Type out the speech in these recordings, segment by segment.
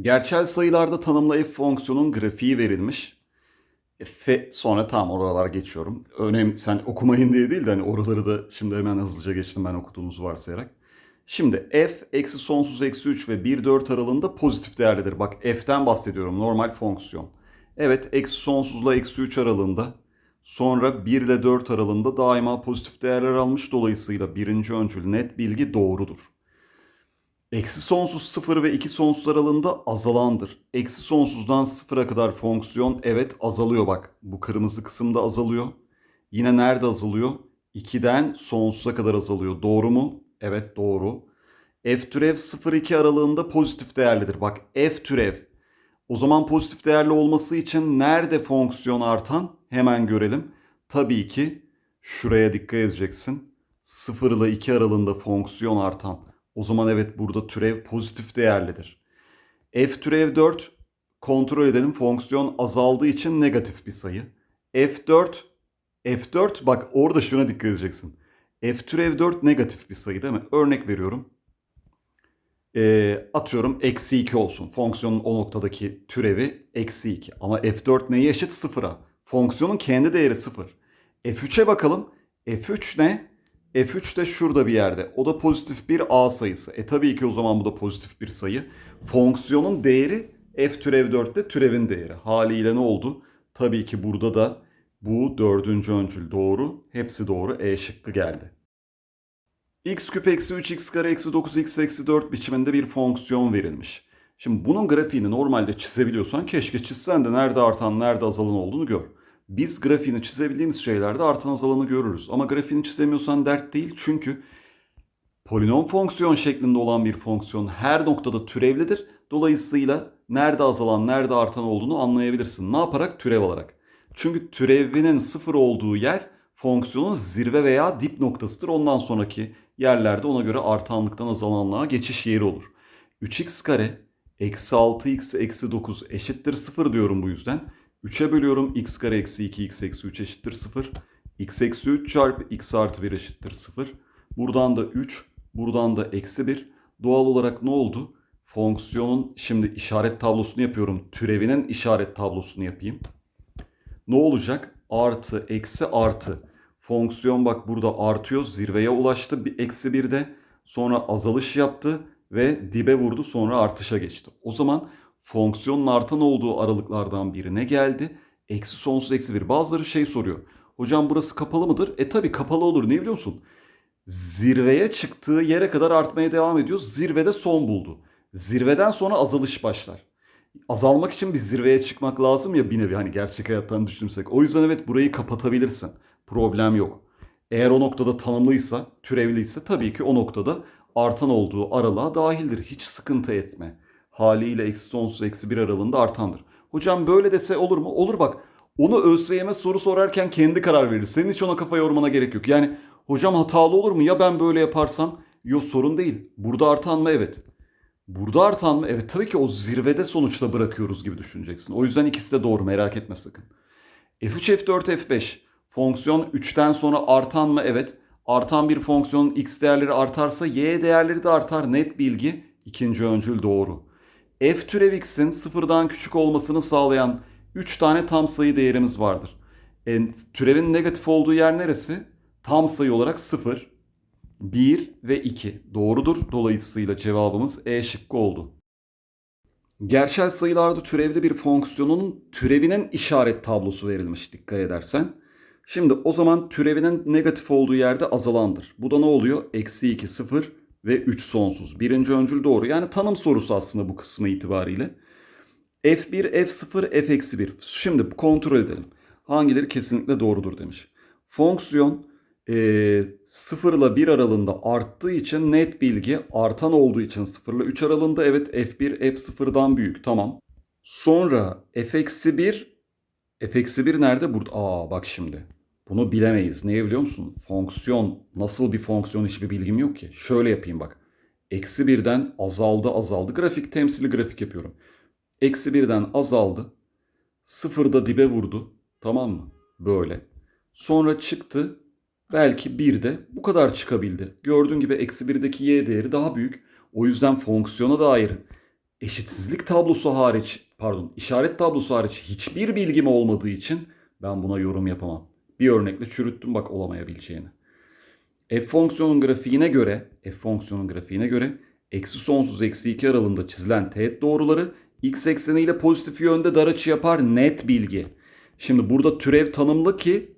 Gerçel sayılarda tanımlı f fonksiyonun grafiği verilmiş. F sonra tam oralar geçiyorum. Önem sen okumayın diye değil de hani oraları da şimdi hemen hızlıca geçtim ben okuduğunuzu varsayarak. Şimdi f eksi sonsuz eksi 3 ve 1 4 aralığında pozitif değerlidir. Bak f'ten bahsediyorum normal fonksiyon. Evet eksi sonsuzla eksi 3 aralığında sonra 1 ile 4 aralığında daima pozitif değerler almış. Dolayısıyla birinci öncül net bilgi doğrudur. Eksi sonsuz 0 ve 2 sonsuz aralığında azalandır. Eksi sonsuzdan 0'a kadar fonksiyon evet azalıyor bak. Bu kırmızı kısımda azalıyor. Yine nerede azalıyor? 2'den sonsuza kadar azalıyor. Doğru mu? Evet doğru. F türev 0-2 aralığında pozitif değerlidir. Bak F türev. O zaman pozitif değerli olması için nerede fonksiyon artan? Hemen görelim. Tabii ki şuraya dikkat edeceksin. 0 ile 2 aralığında fonksiyon artan. O zaman evet burada türev pozitif değerlidir. F türev 4 kontrol edelim fonksiyon azaldığı için negatif bir sayı. F4 F4 bak orada şuna dikkat edeceksin. F türev 4 negatif bir sayı değil mi? Örnek veriyorum. Ee, atıyorum eksi 2 olsun. Fonksiyonun o noktadaki türevi eksi 2. Ama F4 neye eşit? Sıfıra. Fonksiyonun kendi değeri sıfır. F3'e bakalım. F3 ne? F3 de şurada bir yerde. O da pozitif bir A sayısı. E tabii ki o zaman bu da pozitif bir sayı. Fonksiyonun değeri F türev 4'te türevin değeri. Haliyle ne oldu? Tabii ki burada da bu dördüncü öncül doğru. Hepsi doğru. E şıkkı geldi. x küp eksi 3x kare eksi 9x eksi 4 biçiminde bir fonksiyon verilmiş. Şimdi bunun grafiğini normalde çizebiliyorsan keşke çizsen de nerede artan nerede azalan olduğunu gör. Biz grafiğini çizebildiğimiz şeylerde artan azalanı görürüz. Ama grafiğini çizemiyorsan dert değil çünkü polinom fonksiyon şeklinde olan bir fonksiyon her noktada türevlidir. Dolayısıyla nerede azalan nerede artan olduğunu anlayabilirsin. Ne yaparak? Türev alarak. Çünkü türevinin sıfır olduğu yer fonksiyonun zirve veya dip noktasıdır. Ondan sonraki yerlerde ona göre artanlıktan azalanlığa geçiş yeri olur. 3x kare eksi 6x eksi 9 eşittir 0 diyorum bu yüzden. 3'e bölüyorum x kare eksi 2 x eksi 3 eşittir 0. x eksi 3 çarpı x artı 1 eşittir 0. Buradan da 3, buradan da eksi 1. Doğal olarak ne oldu? Fonksiyonun şimdi işaret tablosunu yapıyorum. Türevinin işaret tablosunu yapayım. Ne olacak? Artı, eksi, artı. Fonksiyon bak burada artıyor. Zirveye ulaştı. Bir eksi 1'de. Sonra azalış yaptı ve dibe vurdu. Sonra artışa geçti. O zaman fonksiyonun artan olduğu aralıklardan birine geldi. Eksi sonsuz eksi 1. Bazıları şey soruyor. Hocam burası kapalı mıdır? E tabi kapalı olur. Ne biliyor musun? Zirveye çıktığı yere kadar artmaya devam ediyor. Zirvede son buldu. Zirveden sonra azalış başlar. Azalmak için bir zirveye çıkmak lazım ya bir nevi hani gerçek hayattan düşünürsek. O yüzden evet burayı kapatabilirsin. Problem yok. Eğer o noktada tanımlıysa, türevliyse tabii ki o noktada artan olduğu aralığa dahildir. Hiç sıkıntı etme haliyle eksi sonsuz eksi bir aralığında artandır. Hocam böyle dese olur mu? Olur bak. Onu ÖSYM soru sorarken kendi karar verir. Senin hiç ona kafa yormana gerek yok. Yani hocam hatalı olur mu? Ya ben böyle yaparsam? Yok sorun değil. Burada artan mı? Evet. Burada artan mı? Evet tabii ki o zirvede sonuçta bırakıyoruz gibi düşüneceksin. O yüzden ikisi de doğru merak etme sakın. F3, F4, F5. Fonksiyon 3'ten sonra artan mı? Evet. Artan bir fonksiyonun x değerleri artarsa y değerleri de artar. Net bilgi. İkinci öncül doğru f türev x'in sıfırdan küçük olmasını sağlayan 3 tane tam sayı değerimiz vardır. E, türevin negatif olduğu yer neresi? Tam sayı olarak 0, 1 ve 2 doğrudur. Dolayısıyla cevabımız E şıkkı oldu. Gerçel sayılarda türevli bir fonksiyonun türevinin işaret tablosu verilmiş dikkat edersen. Şimdi o zaman türevinin negatif olduğu yerde azalandır. Bu da ne oluyor? Eksi 2, 0, ve 3 sonsuz. Birinci öncül doğru. Yani tanım sorusu aslında bu kısmı itibariyle. F1, F0, F-1. Şimdi kontrol edelim. Hangileri kesinlikle doğrudur demiş. Fonksiyon e, 0 ile 1 aralığında arttığı için net bilgi artan olduğu için 0 ile 3 aralığında evet F1 F0'dan büyük tamam. Sonra F-1 F-1 nerede? Burada. Aa bak şimdi. Bunu bilemeyiz. Neyi biliyor musun? Fonksiyon nasıl bir fonksiyon hiçbir bilgim yok ki. Şöyle yapayım bak. Eksi birden azaldı azaldı. Grafik temsili grafik yapıyorum. Eksi birden azaldı. Sıfırda dibe vurdu. Tamam mı? Böyle. Sonra çıktı. Belki birde bu kadar çıkabildi. Gördüğün gibi eksi birdeki y değeri daha büyük. O yüzden fonksiyona dair eşitsizlik tablosu hariç, pardon, işaret tablosu hariç hiçbir bilgim olmadığı için ben buna yorum yapamam. Bir örnekle çürüttüm bak olamayabileceğini. F fonksiyonun grafiğine göre, F fonksiyonun grafiğine göre eksi sonsuz eksi 2 aralığında çizilen teğet doğruları x ekseniyle pozitif yönde dar açı yapar net bilgi. Şimdi burada türev tanımlı ki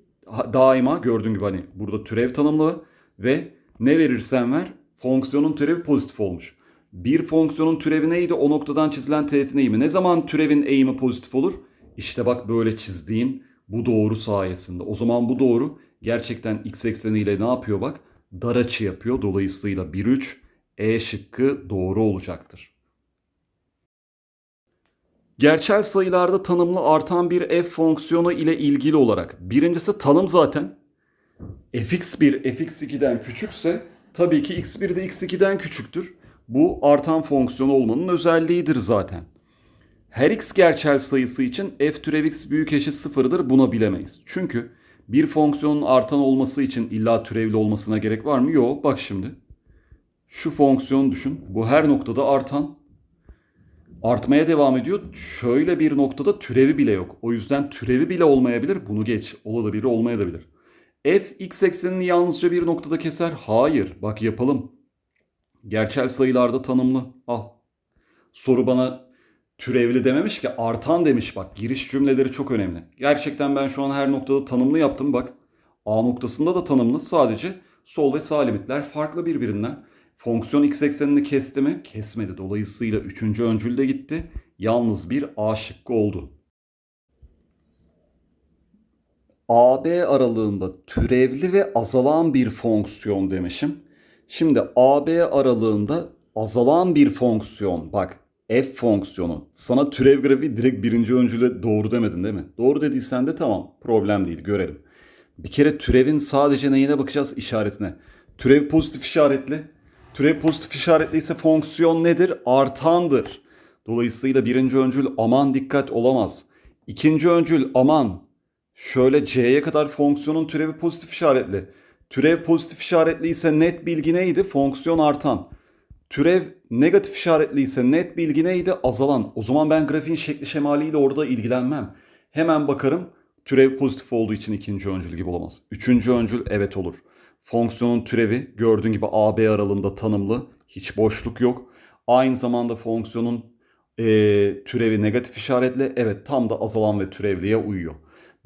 daima gördüğün gibi hani burada türev tanımlı ve ne verirsen ver fonksiyonun türevi pozitif olmuş. Bir fonksiyonun türevi neydi? O noktadan çizilen teğetin eğimi. Ne zaman türevin eğimi pozitif olur? İşte bak böyle çizdiğin bu doğru sayesinde. O zaman bu doğru gerçekten x ekseniyle ne yapıyor bak? Dar açı yapıyor. Dolayısıyla 1 3 E şıkkı doğru olacaktır. Gerçel sayılarda tanımlı artan bir f fonksiyonu ile ilgili olarak birincisi tanım zaten fx1 fx2'den küçükse tabii ki x1 de x2'den küçüktür. Bu artan fonksiyon olmanın özelliğidir zaten. Her x gerçel sayısı için f türev x büyük eşit sıfırdır buna bilemeyiz. Çünkü bir fonksiyonun artan olması için illa türevli olmasına gerek var mı? Yok. Bak şimdi. Şu fonksiyon düşün. Bu her noktada artan. Artmaya devam ediyor. Şöyle bir noktada türevi bile yok. O yüzden türevi bile olmayabilir. Bunu geç. Olabilir, olmayabilir. F x eksenini yalnızca bir noktada keser. Hayır. Bak yapalım. Gerçel sayılarda tanımlı. Al. Soru bana türevli dememiş ki artan demiş bak. Giriş cümleleri çok önemli. Gerçekten ben şu an her noktada tanımlı yaptım bak. A noktasında da tanımlı. Sadece sol ve sağ limitler farklı birbirinden. Fonksiyon x eksenini kesti mi? Kesmedi. Dolayısıyla üçüncü öncül de gitti. Yalnız bir A şıkkı oldu. AB aralığında türevli ve azalan bir fonksiyon demişim. Şimdi AB aralığında azalan bir fonksiyon bak f fonksiyonu sana türev grafiği direkt birinci öncüle doğru demedin değil mi? Doğru dediysen de tamam problem değil görelim. Bir kere türevin sadece neyine bakacağız işaretine. Türev pozitif işaretli. Türev pozitif işaretliyse fonksiyon nedir? Artandır. Dolayısıyla birinci öncül aman dikkat olamaz. İkinci öncül aman şöyle c'ye kadar fonksiyonun türevi pozitif işaretli. Türev pozitif işaretli ise net bilgi neydi? Fonksiyon artan. Türev negatif işaretli ise net bilgi neydi? Azalan. O zaman ben grafiğin şekli şemaliyle orada ilgilenmem. Hemen bakarım. Türev pozitif olduğu için ikinci öncül gibi olamaz. Üçüncü öncül evet olur. Fonksiyonun türevi gördüğün gibi AB aralığında tanımlı. Hiç boşluk yok. Aynı zamanda fonksiyonun e, türevi negatif işaretli. Evet tam da azalan ve türevliye uyuyor.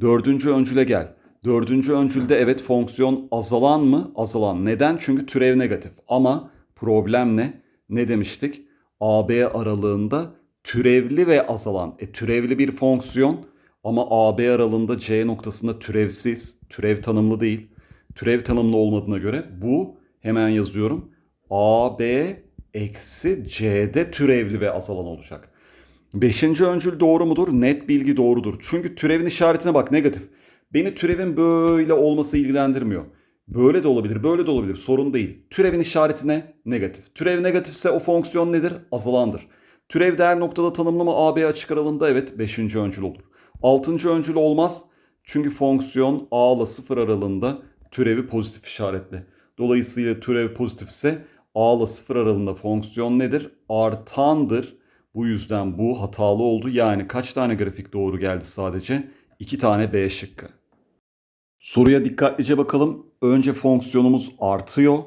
Dördüncü öncüle gel. Dördüncü öncülde evet fonksiyon azalan mı? Azalan. Neden? Çünkü türev negatif. Ama problem ne? Ne demiştik? AB aralığında türevli ve azalan. E türevli bir fonksiyon ama AB aralığında C noktasında türevsiz, türev tanımlı değil. Türev tanımlı olmadığına göre bu hemen yazıyorum. AB eksi C'de türevli ve azalan olacak. Beşinci öncül doğru mudur? Net bilgi doğrudur. Çünkü türevin işaretine bak negatif. Beni türevin böyle olması ilgilendirmiyor. Böyle de olabilir, böyle de olabilir. Sorun değil. Türevin işaretine negatif. Türev negatifse o fonksiyon nedir? Azalandır. Türev değer noktada tanımlı mı AB açık aralığında? Evet 5. öncül olur. 6. öncül olmaz. Çünkü fonksiyon A ile 0 aralığında türevi pozitif işaretli. Dolayısıyla türev pozitifse A ile 0 aralığında fonksiyon nedir? Artandır. Bu yüzden bu hatalı oldu. Yani kaç tane grafik doğru geldi sadece? 2 tane B şıkkı. Soruya dikkatlice bakalım. Önce fonksiyonumuz artıyor.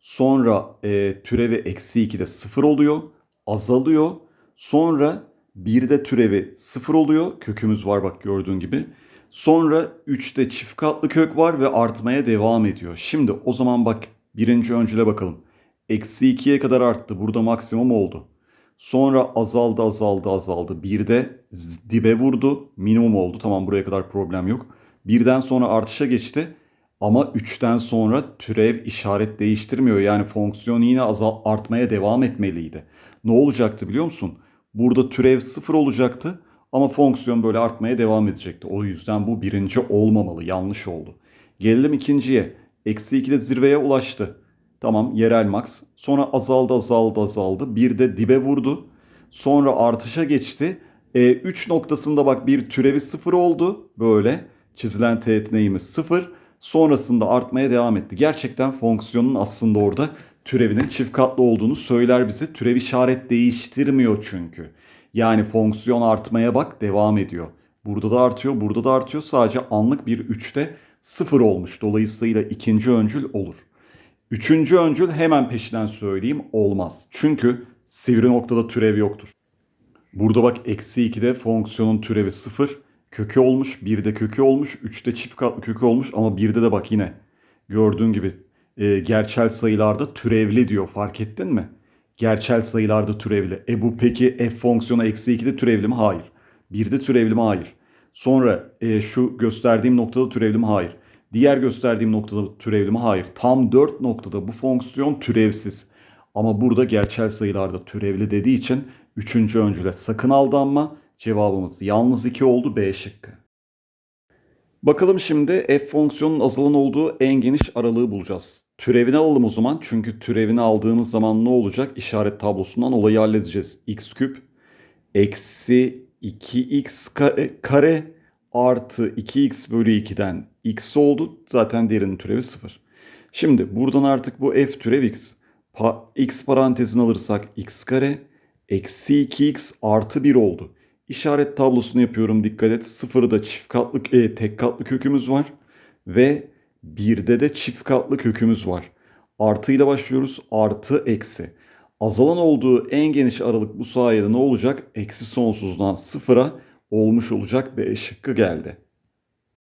Sonra e, türevi eksi 2'de 0 oluyor. Azalıyor. Sonra 1'de türevi 0 oluyor. Kökümüz var bak gördüğün gibi. Sonra 3'te çift katlı kök var ve artmaya devam ediyor. Şimdi o zaman bak birinci öncüle bakalım. Eksi 2'ye kadar arttı. Burada maksimum oldu. Sonra azaldı azaldı azaldı. Birde dibe vurdu. Minimum oldu. Tamam buraya kadar problem yok. Birden sonra artışa geçti. Ama 3'ten sonra türev işaret değiştirmiyor. Yani fonksiyon yine azal artmaya devam etmeliydi. Ne olacaktı biliyor musun? Burada türev 0 olacaktı. Ama fonksiyon böyle artmaya devam edecekti. O yüzden bu birinci olmamalı. Yanlış oldu. Gelelim ikinciye. Eksi 2'de zirveye ulaştı. Tamam yerel max. Sonra azaldı azaldı azaldı. Bir de dibe vurdu. Sonra artışa geçti. E, 3 noktasında bak bir türevi 0 oldu. Böyle çizilen teğet neyimiz 0. Sonrasında artmaya devam etti. Gerçekten fonksiyonun aslında orada türevinin çift katlı olduğunu söyler bize. Türev işaret değiştirmiyor çünkü. Yani fonksiyon artmaya bak devam ediyor. Burada da artıyor, burada da artıyor. Sadece anlık bir 3'te 0 olmuş. Dolayısıyla ikinci öncül olur. Üçüncü öncül hemen peşinden söyleyeyim olmaz. Çünkü sivri noktada türev yoktur. Burada bak eksi 2'de fonksiyonun türevi 0. Kökü olmuş, 1'de kökü olmuş, 3'te çift katlı kökü olmuş ama 1'de de bak yine gördüğün gibi e, gerçel sayılarda türevli diyor fark ettin mi? Gerçel sayılarda türevli. E bu peki f fonksiyonu eksi 2'de türevli mi? Hayır. 1'de türevli mi? Hayır. Sonra e, şu gösterdiğim noktada türevli mi? Hayır. Diğer gösterdiğim noktada türevli mi? Hayır. Tam 4 noktada bu fonksiyon türevsiz. Ama burada gerçel sayılarda türevli dediği için 3. öncüle sakın aldanma. Cevabımız yalnız 2 oldu B şıkkı. Bakalım şimdi f fonksiyonun azalan olduğu en geniş aralığı bulacağız. Türevini alalım o zaman. Çünkü türevini aldığımız zaman ne olacak? İşaret tablosundan olayı halledeceğiz. x küp eksi 2x kare, kare artı 2x bölü 2'den x oldu. Zaten derinin türevi 0. Şimdi buradan artık bu f türev x. Pa, x parantezini alırsak x kare eksi 2x artı 1 oldu. İşaret tablosunu yapıyorum dikkat et. Sıfırda çift katlı, e, tek katlı kökümüz var. Ve birde de çift katlı kökümüz var. Artı ile başlıyoruz. Artı eksi. Azalan olduğu en geniş aralık bu sayede ne olacak? Eksi sonsuzdan sıfıra olmuş olacak. B şıkkı geldi.